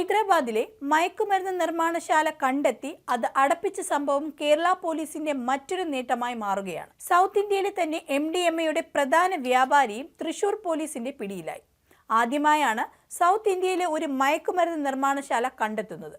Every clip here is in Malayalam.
ഹൈദരാബാദിലെ മയക്കുമരുന്ന് നിർമ്മാണശാല കണ്ടെത്തി അത് അടപ്പിച്ച സംഭവം കേരള പോലീസിന്റെ മറ്റൊരു നേട്ടമായി മാറുകയാണ്. സൗത്ത് ഇന്ത്യയിലെ തന്നെ എം ഡി എം എയുടെ പ്രധാന വ്യാപാരിയും തൃശൂർ പോലീസിന്റെ പിടിയിലായി. ആദ്യമായാണ് സൗത്ത് ഇന്ത്യയിലെ ഒരു മയക്കുമരുന്ന് നിർമ്മാണശാല കണ്ടെത്തുന്നത്.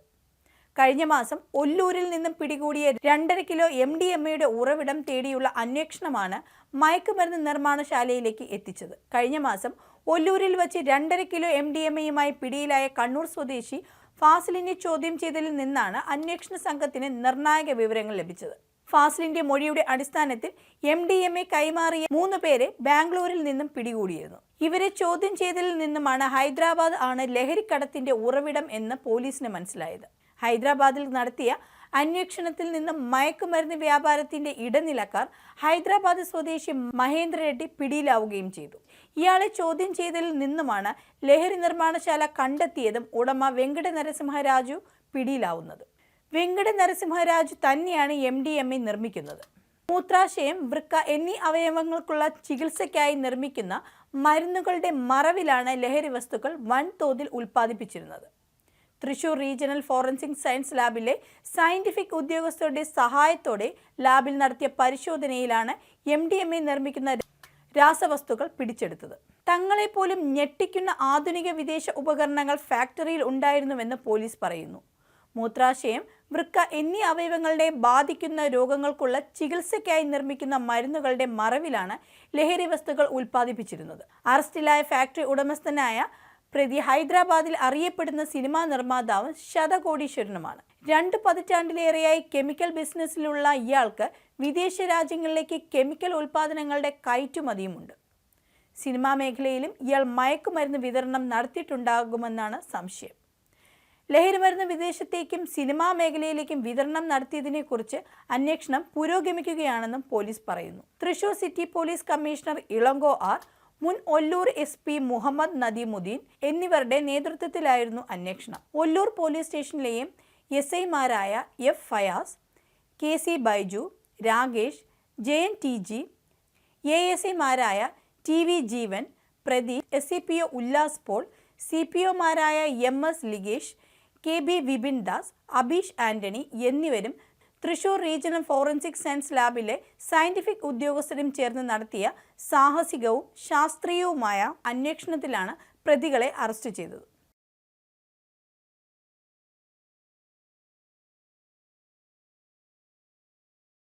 കഴിഞ്ഞ മാസം ഒല്ലൂരിൽ നിന്നും പിടികൂടിയ രണ്ടര കിലോ എം ഡി എം എയുടെ ഉറവിടം തേടിയുള്ള അന്വേഷണമാണ് മയക്കുമരുന്ന് നിർമ്മാണശാലയിലേക്ക് എത്തിച്ചത്. കഴിഞ്ഞ മാസം ഒല്ലൂരിൽ വച്ച് രണ്ടര കിലോ എം ഡി എം എയുമായി പിടിയിലായ കണ്ണൂർ സ്വദേശി ഫാസിലിനെ ചോദ്യം ചെയ്തതിൽ നിന്നാണ് അന്വേഷണ സംഘത്തിന് നിർണായക വിവരങ്ങൾ ലഭിച്ചത്. ഫാസിലിന്റെ മൊഴിയുടെ അടിസ്ഥാനത്തിൽ എം ഡി എം എ കൈമാറിയ മൂന്ന് പേരെ ബാംഗ്ലൂരിൽ നിന്നും പിടികൂടിയിരുന്നു. ഇവരെ ചോദ്യം ചെയ്തതിൽ നിന്നുമാണ് ഹൈദരാബാദ് ആണ് ലഹരിക്കടത്തിന്റെ ഉറവിടം എന്ന് പോലീസിന് മനസ്സിലായത്. ഹൈദരാബാദിൽ നടത്തിയ അന്വേഷണത്തിൽ നിന്ന് മയക്കുമരുന്ന് വ്യാപാരത്തിന്റെ ഇടനിലക്കാർ ഹൈദരാബാദ് സ്വദേശി മഹേന്ദ്ര റെഡ്ഡി പിടിയിലാവുകയും ചെയ്തു. ഇയാളെ ചോദ്യം ചെയ്തതിൽ നിന്നുമാണ് ലഹരി നിർമ്മാണശാല കണ്ടെത്തിയതും ഉടമ വെങ്കട നരസിംഹരാജു പിടിയിലാവുന്നത്. വെങ്കട നരസിംഹരാജു തന്നെയാണ് എം ഡി എം എ നിർമ്മിക്കുന്നത്. മൂത്രാശയം വൃക്ക എന്നീ അവയവങ്ങൾക്കുള്ള ചികിത്സയ്ക്കായി നിർമ്മിക്കുന്ന മരുന്നുകളുടെ മറവിലാണ് ലഹരി വസ്തുക്കൾ വൻതോതിൽ ഉൽപ്പാദിപ്പിച്ചിരുന്നത്. തൃശൂർ റീജിയണൽ ഫോറൻസിക് സയൻസ് ലാബിലെ സയന്റിഫിക് ഉദ്യോഗസ്ഥരുടെ സഹായത്തോടെ ലാബിൽ നടത്തിയ പരിശോധനയിലാണ് എം ഡി എം എ നിർമ്മിക്കുന്ന രാസവസ്തുക്കൾ പിടിച്ചെടുത്തത്. തങ്ങളെപ്പോലും ഞെട്ടിക്കുന്ന ആധുനിക വിദേശ ഉപകരണങ്ങൾ ഫാക്ടറിയിൽ ഉണ്ടായിരുന്നുവെന്ന് പോലീസ് പറയുന്നു. മൂത്രാശയം വൃക്ക എന്നീ അവയവങ്ങളുടെ ബാധിക്കുന്ന രോഗങ്ങൾക്കുള്ള ചികിത്സയ്ക്കായി നിർമ്മിക്കുന്ന മരുന്നുകളുടെ മറവിലാണ് ലഹരി വസ്തുക്കൾ ഉൽപ്പാദിപ്പിച്ചിരുന്നത്. അറസ്റ്റിലായ ഫാക്ടറി ഉടമസ്ഥനായ പ്രതി ഹൈദരാബാദിൽ അറിയപ്പെടുന്ന സിനിമാ നിർമ്മാതാവ് ശതകോടീശ്വരനുമാണ്. രണ്ട് പതിറ്റാണ്ടിലേറെയായി കെമിക്കൽ ബിസിനസ്സിലുള്ള ഇയാൾക്ക് വിദേശ രാജ്യങ്ങളിലേക്ക് കെമിക്കൽ ഉൽപ്പാദനങ്ങളുടെ കയറ്റുമതിയുമുണ്ട്. സിനിമാ മേഖലയിലും ഇയാൾ മയക്കുമരുന്ന് വിതരണം നടത്തിയിട്ടുണ്ടാകുമെന്നാണ് സംശയം. ലഹരിമരുന്ന് വിദേശത്തേക്കും സിനിമാ മേഖലയിലേക്കും വിതരണം നടത്തിയതിനെക്കുറിച്ച് അന്വേഷണം പുരോഗമിക്കുകയാണെന്നും പോലീസ് പറയുന്നു. Thrissur city police commissioner Ilango R മുൻ ഒല്ലൂർ എസ് പി മുഹമ്മദ് നദീമുദ്ദീൻ എന്നിവരുടെ നേതൃത്വത്തിലായിരുന്നു അന്വേഷണം. ഒല്ലൂർ പോലീസ് സ്റ്റേഷനിലെയും എസ് ഐമാരായ F Fayas K C Baiju Rakesh Jayan T G A S ഐമാരായ T V Jeevan Pradeep S C P O Ullas Paul C P ഒമാരായ M S Ligesh K B Vipin Das Abeesh Antony എന്നിവരും തൃശൂർ റീജിയണൽ ഫോറൻസിക് സയൻസ് ലാബിലെ സയന്റിഫിക് ഉദ്യോഗസ്ഥരും ചേർന്ന് നടത്തിയ സാഹസികവും ശാസ്ത്രീയവുമായ അന്വേഷണത്തിലാണ് പ്രതികളെ അറസ്റ്റ് ചെയ്തത്.